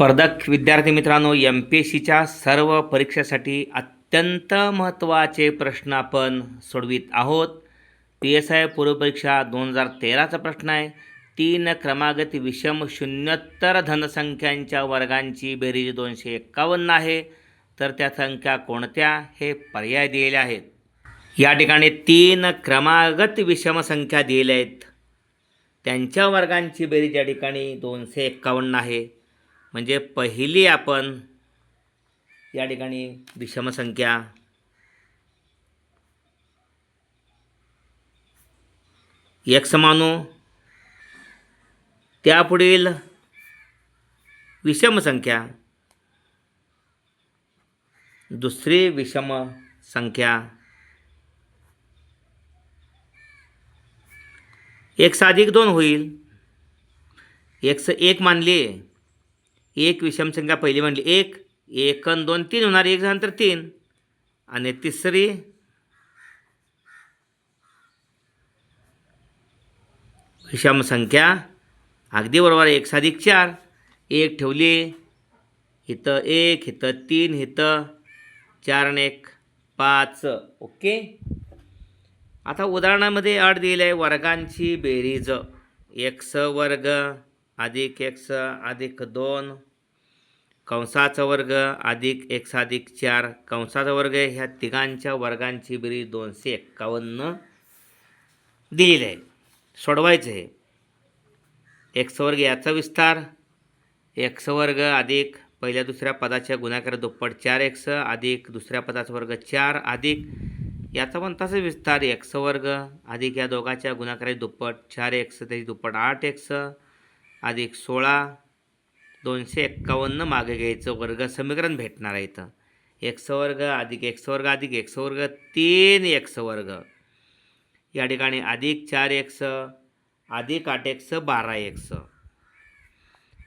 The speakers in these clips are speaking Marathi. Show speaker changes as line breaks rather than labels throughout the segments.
स्पर्धक विद्यार्थी मित्रांनो एम पी एस सीच्या सर्व परीक्षेसाठी अत्यंत महत्त्वाचे प्रश्न आपण सोडवित आहोत. पी एस आय पूर्वपरीक्षा दोन हजार तेराचा प्रश्न आहे. तीन क्रमागत विषम शून्योत्तर धनसंख्यांच्या वर्गांची बेरीज दोनशे एक्कावन्न आहे. तर त्या संख्या कोणत्या हे पर्याय दिलेले आहेत. या ठिकाणी तीन क्रमागत विषम संख्या दिलेल्या आहेत. त्यांच्या वर्गांची बेरीज या ठिकाणी दोनशे एक्कावन्न आहे. म्हणजे पहिली आपण या ठिकाणी विषमसंख्या एक्स मानू त्यापुढील विषम संख्या दुसरी विषम संख्या एक अधिक दोन होईल. एक्स एक मानली. एक विषम संख्या पहिली म्हणली एक एक अन दोन तीन होणार एक झाल्यानंतर तीन. आणि तिसरी विषम संख्या अगदी बरोबर एक साधिक चार. एक ठेवली इथं एक इथं तीन इथं चार आणि एक पाच. ओके? आता उदाहरणामध्ये अट दिली आहे वर्गांची बेरीज. एक्स वर्ग अधिक एक्स अधिक दोन कंसाचा वर्ग अधिक एक्स अधिक चार. कंसाचा वर्ग ह्या तिघांच्या वर्गांची बेरीज दोनशे एक्कावन्न दिलेली आहे. सोडवायचं आहे. एक्स वर्ग याचा विस्तार. एक्स वर्ग अधिक पहिल्या दुसऱ्या पदाच्या गुणाकार दुप्पट चार एक्स अधिक दुसऱ्या पदाचा वर्ग चार अधिक याचा पण तसा विस्तार. एक्स वर्ग अधिक या दोघाच्या गुणाकाराचे दुप्पट चार एक्स त्याची दुप्पट आठ एक्स. अधिक सोळा दोनशे एक्कावन्न मागे घ्यायचं वर्ग समीकरण भेटणार आहे इथं. एक्स वर्ग अधिक एक्स वर्ग अधिक एक्स वर्ग तीन एक्स वर्ग. या ठिकाणी अधिक चार एक्स अधिक आठ एक्स बारा एक्स.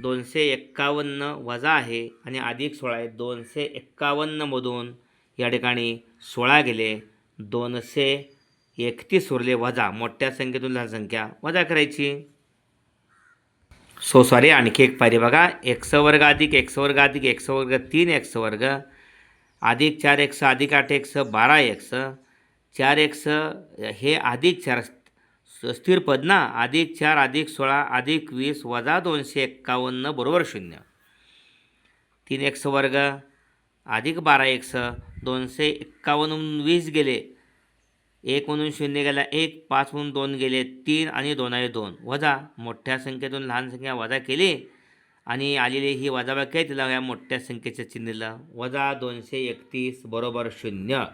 दोनशे एक्कावन्न वजा आहे आणि अधिक सोळा आहे. दोनशे एक्कावन्नमधून या ठिकाणी सोळा गेले दोनशे एकतीस उरले. वजा मोठ्या संख्येतून लहान संख्या वजा करायची. सो सॉरी आणखी एक पायरी बघा. एक्स वर्ग अधिक एक्स वर्ग अधिक एक्स वर्ग तीन एक्स वर्ग अधिक चार एक्स अधिक आठ एक्स बारा एक्स. चार एक्स हे अधिक चार स्थिर पद ना? अधिक चार अधिक सोळा अधिक वीस वजा दोनशे एक्कावन्न बरोबर शून्य. तीन एक्स वर्ग अधिक बारा एक्स दोनशे एक्कावन्न वीस गेले. एक म्हणून शून्य गेला एक पाच म्हणून दोन गेले तीन आणि दोन आहे दोन. वजा. मोठ्या संख्येतून लहान संख्या वजा केली आणि आलेली ही वजाबाकी आहे तिला या मोठ्या संख्येच्या चिन्हला? वजा दोनशे एकतीस बरोबर शून्य.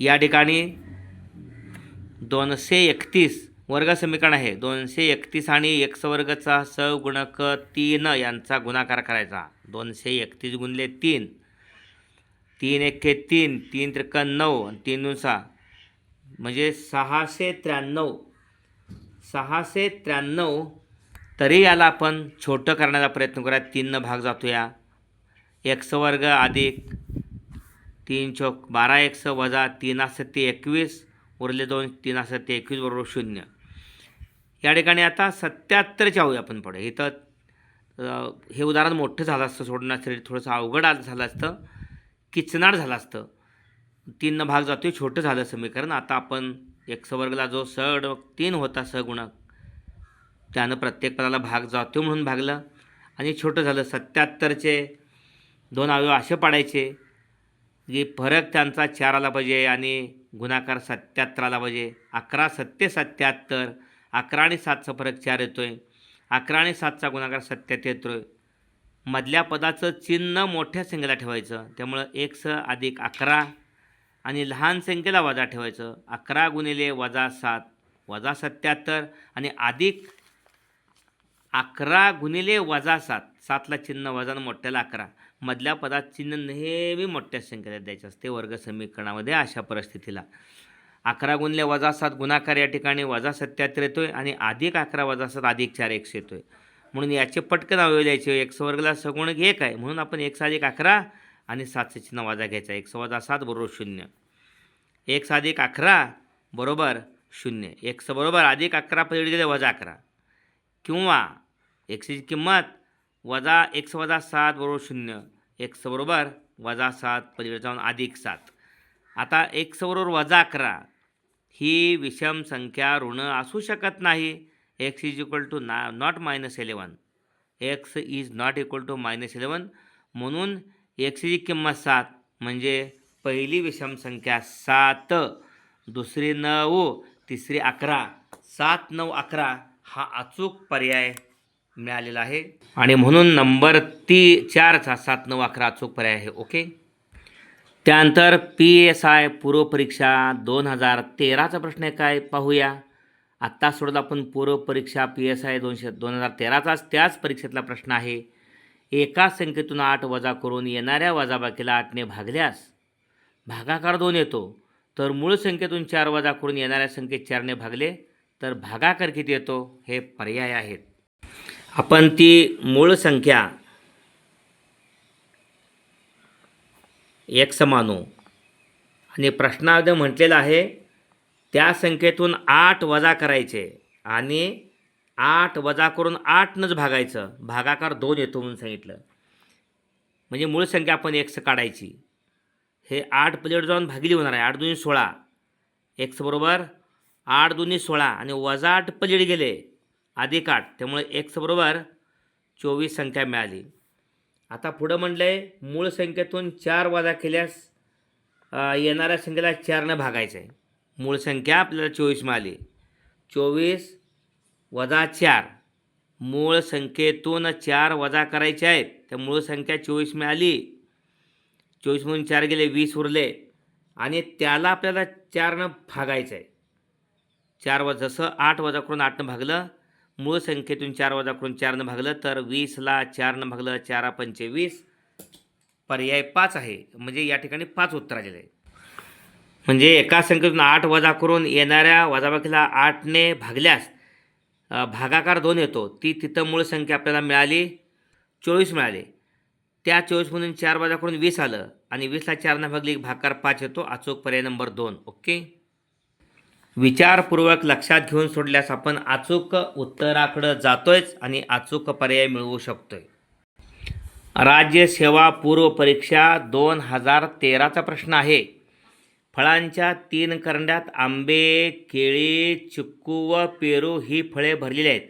या ठिकाणी दोनशे एकतीस वर्ग समीकरण आहे. दोनशे एकतीस आणि एक्स वर्गचा स गुणक तीन यांचा गुणाकार करायचा. दोनशे एकतीस गुणले तीन. तीन एके तीन. तीन त्रिक नऊ. तीन नुसा. म्हणजे सहाशे त्र्याण्णव. सहाशे त्र्याण्णव तरी याला आपण छोटं करण्याचा प्रयत्न करूया. तीननं भाग जातो या एक्स वर्ग अधिक तीन चौक बारा एक्स वजा तीन ते एकवीस उरले दोन तीन ते एकवीस बरोबर शून्य. या ठिकाणी आता सत्याहत्तरच्या जाऊया आपण पुढे. इथं हे उदाहरण मोठं झालं असतं सोडण्यासाठी थोडंसं अवघड झालं असतं किचनाट झालं असतं. तीननं भाग जातो छोटं झालं समीकरण. आता आपण एक वर्गला जो सड तीन होता सगुणक त्यानं प्रत्येक पदाला भाग जातो म्हणून भागलं. आणि छोटं झालं सत्याहत्तरचे दोन अवयव असे पाडायचे की फरक त्यांचा चार आला पाहिजे आणि गुणाकार सत्याहत्तर आला पाहिजे. अकरा सत्ते सत्याहत्तर अकरा आणि सातचा फरक चार येतो आहे अकरा आणि सातचा गुणाकार सत्याहत्तर येतो आहे मधल्या पदाचं चिन्ह मोठ्या संख्येला ठेवायचं. त्यामुळं एक स अधिक अकरा आणि लहान संख्येला वजा ठेवायचं. अकरा गुणिले वजा सात वजा सत्याहत्तर आणि अधिक अकरा गुणिले वजा सात. सातला चिन्ह वजा मोठ्याला अकरा. मधल्या पदात चिन्ह नेहमी मोठ्या संख्येला द्यायचं असते. वर्ग समीकरणामध्ये अशा परिस्थितीला. अकरा गुणले वजा सात गुणाकार या ठिकाणी वजा सत्याहत्तर येतो आहे आणि अधिक अकरा वजा सात अधिक चार एकशे येतो आहे म्हणून याचे पटकन अवयव द्यायचे एक्स वर्गला सगुण एक आहे. म्हणून आपण एक्स अधिक अकरा आणि सातचे चिन्ह वजा घ्यायचा. एक सवाजा सात बरोबर शून्य. एक्स अधिक अकरा बरोबर शून्य. एक्स बरोबर अधिक अकरा पलीकडे गेले वजा अकरा. किंवा एक्सची किंमत वजा एक्स वजा सात बरोबर शून्य. एक स बरोबर वजा सात पलीकडे जाऊन अधिक सात. आता एक्स बरोबर वजा अकरा ही विषम संख्या ऋण असू शकत नाही. एक्स इज इक्वल टू ना not minus eleven x is not equal to minus eleven म्हणून एक्सची किंमत सात म्हणजे पहिली विषम संख्या सात. दुसरी नऊ तिसरी अकरा. सात नऊ अकरा हा अचूक पर्याय मिळालेला आहे. आणि म्हणून नंबर ती चारचा सात नऊ अकरा अचूक पर्याय आहे. ओके? त्यानंतर पी एस आय पूर्वपरीक्षा दोन हजार तेराचा प्रश्न आहे. काय? पाहूया. आत्ता सोडत आपण पूर्वपरीक्षा पी एस आय दोनशे दोन हजार तेराचाच त्याच परीक्षेतला प्रश्न आहे. एका संख्येतून आठ वजा करून येणाऱ्या वजाबाकीला आठने भागल्यास भागाकार दोन येतो. तर मूळ संख्येतून चार वजा करून येणाऱ्या संख्येत चारने भागले तर भागाकार किती येतो? हे पर्याय आहेत. आपण ती मूळ संख्या एक समानो आणि प्रश्नामध्ये म्हटलेलं आहे त्या संख्येतून आठ वजा करायचे आणि आठ वजा करून आठनंच भागायचं. भागाकार दोन येतो म्हणून सांगितलं. म्हणजे मूळ संख्या आपण एक्स काढायची. हे आठ प्लेट जाऊन भागिली होणार आहे. आठ दोन्ही सोळा. एक्स बरोबर आठ दोन्ही सोळा आणि वजा आठ प्लेट गेले. अधिक आठ. त्यामुळे एक्स बरोबर चोवीस संख्या मिळाली. आता पुढं म्हटलं आहे मूळ संख्येतून चार वजा केल्यास येणाऱ्या संख्येला चारनं भागायचं आहे मूळ संख्या आपल्याला चोवीस मिळाली. चोवीस वजा चार. मूळ संख्येतून चार वजा करायचे आहेत. त्या मूळ संख्या चोवीस मिळाली चोवीसमधून चार गेले वीस उरले. आणि त्याला आपल्याला चारनं भागायचं आहे. चार व जसं आठ वजा करून आठनं भागलं मूळ संख्येतून चार वजा करून चारनं भागलं तर वीसला चारनं भागलं चारा पंचे वीस. पर्याय पाच आहे. म्हणजे या ठिकाणी पाच उत्तर आलेलं आहे म्हणजे एका संख्येतून आठ वजा करून येणाऱ्या वजाबाकीला आठने भागल्यास भागाकार दोन येतो. ती तिथं मूळ संख्या आपल्याला मिळाली चोवीस मिळाली. त्या चोवीसमधून चार वजा करून वीस आलं आणि वीसला चारनं भागली भागाकार पाच येतो. अचूक पर्याय नंबर दोन. ओके? विचारपूर्वक लक्षात घेऊन सोडल्यास आपण अचूक उत्तराकडं जातोयच आणि अचूक पर्याय मिळवू शकतोय. राज्य सेवा पूर्व परीक्षा दोन हजार तेराचा प्रश्न आहे. फळांच्या तीन करंड्यात आंबे केळी चिक्कू व पेरू ही फळे भरलेली आहेत.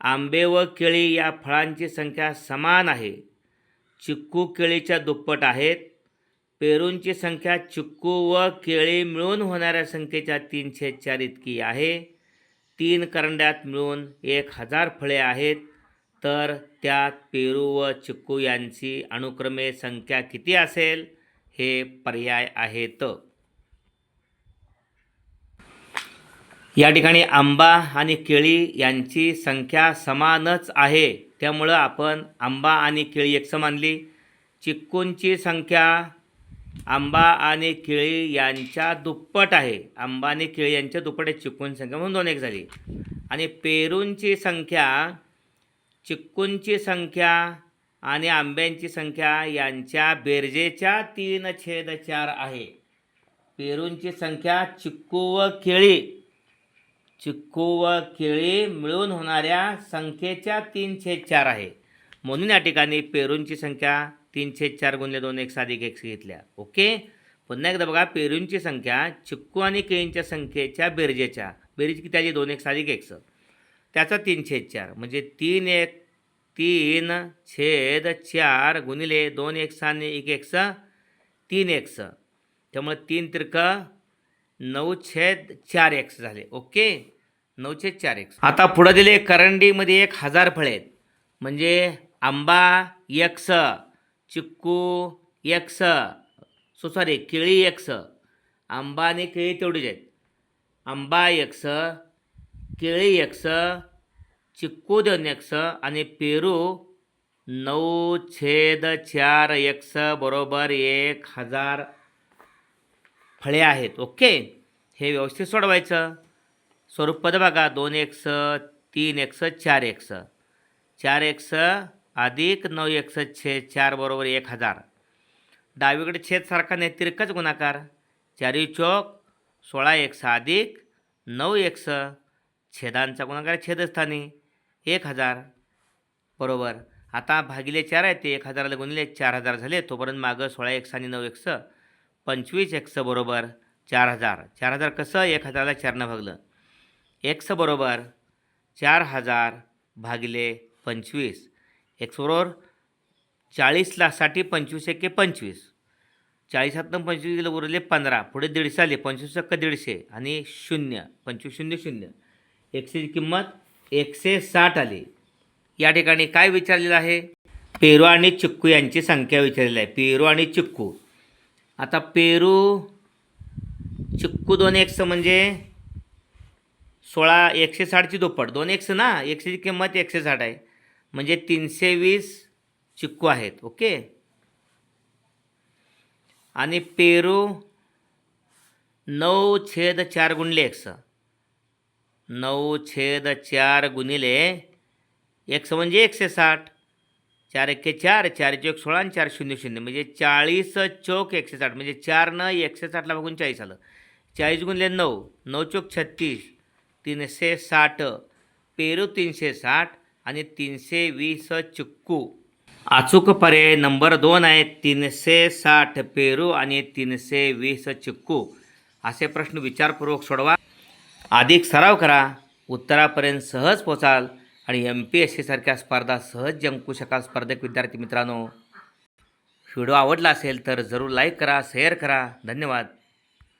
आंबे व केळी या फळांची संख्या समान आहे. चिक्कू केळीच्या दुप्पट आहेत. पेरूंची संख्या चिक्कू व केळी मिळून होणाऱ्या संख्येच्या तीनशे चार इतकी आहे. तीन करंड्यात मिळून एक हजार फळे आहेत. तर त्यात पेरू व चिक्कू यांची अनुक्रमे संख्या किती असेल हे पर्याय आहेत. या ठिकाणी आंबा आणि केळी यांची संख्या समानच आहे. त्यामुळं आपण आंबा आणि केळी एक मानली चिक्कूंची संख्या आंबा आणि केळी यांच्या दुप्पट आहे. आंबा आणि केळी यांच्या दुप्पट आहे चिक्कूंची संख्या म्हणून दोन एक झाली. आणि पेरूंची संख्या चिक्कूंची संख्या आणि आंब्यांची संख्या यांच्या बेरजेच्या तीन छेद चार आहे. पेरूंची संख्या चिक्कू व केळी. चिक्कू व केळी मिळून होणाऱ्या संख्येच्या तीन छेद चार आहे. म्हणून या ठिकाणी पेरूंची संख्या तीन छेद चार गुणले दोन एक साधिक एक घेतल्या. ओके? पुन्हा एकदा बघा पेरूंची संख्या चिक्कू आणि केळींच्या संख्येच्या बेरजेच्या. बेरीज किती आली? दोन एक साधिक एक त्याचा तीन छेद चार. म्हणजे तीन एक तीन छेद चार गुणिले दोन एक आणि एक एक्स तीन एक्स त्यामुळे तीन तिरक नऊ छेद चार एक्स झाले. ओके? नऊशे चार एक्स. आता पुढं दिले करंडीमध्ये एक हजार फळे आहेत. म्हणजे आंबा एक्स चिक्कू एक्स सो सॉरी केळी एक्स आंबा आणि केळी तेवढीच आहेत. आंबा एक्स केळी एक्स चिक्कू दोन एक्स आणि पेरू नऊ छेद चार एक्स बरोबर एक हजार फळे आहेत. ओके? हे व्यवस्थित सोडवायचं. स्वरूपपद बघा दोन एक्स तीन एक्स चार एक्स. चार एक्स अधिक नऊ एक्स छेद चार बरोबर एक हजार. डावीकडे छेदसारखा नाही तिरकच गुणाकार. चारी चौक सोळा एक्स अधिक नऊ एक्स. छेदांचा गुणाकार छेदस्थानी एक हजार. बरोबर. आता भागिले चार आहे ते एक हजाराला गुणिले चार हजार झाले तोपर्यंत मागं सोळा एक्स आणि नऊ एक्स. पंचवीस एक्स बरोबर चार हजार. चार हजार कसं? एक हजाराला चारनं भागलं. एक्स बरोबर चार हजार भागिले पंचवीस. एक्स बरोबर चाळीसला साठी पंचवीस एके पंचवीस. चाळीसातनं पंचवीस गेलं उरले पंधरा. पुढे दीडशे आले पंचवीस टक्का दीडशे आणि शून्य. पंचवीस शून्य शून्य. एकशेची किंमत एकशे साठ आली. या ठिकाणी काय विचारलेलं आहे? पेरू आणि चिक्कू यांची संख्या विचारलेली आहे. पेरू आणि चिक्कू. आता पेरू चिक्कू दोन एक्स म्हणजे सोळा एकशे साठची दुप्पट. दोन एकशे ना एकशेची किंमत एकशे साठ आहे. म्हणजे तीनशे वीस चिक्कू आहेत ओके? आणि पेरू नऊ छेद चार गुणिले एक्स नऊ छेद चार गुणिले एक्स म्हणजे एकशे साठ. चार एक्के चार चार चौक सोळा आणि चार शून्य शून्य. म्हणजे चाळीस चौक एकशे साठ. म्हणजे चार न एकशे साठला बघून चाळीस आलं. चाळीस गुणिले नऊ नऊ चौक छत्तीस. तीनशे साठ पेरू तीनशे साठ आणि तीनशे वीस चिक्कू. अचूक पर्याय नंबर दोन आहे तीनशे साठ पेरू आणि तीनशे वीस चिक्कू. असे प्रश्न विचारपूर्वक सोडवा. अधिक सराव करा उत्तरापर्यंत सहज पोचाल आणि एम पी एस सीसारख्या स्पर्धा सहज जिंकू शकाल स्पर्धक विद्यार्थी मित्रांनो. व्हिडिओ आवडला असेल तर जरूर लाईक करा शेअर करा. धन्यवाद.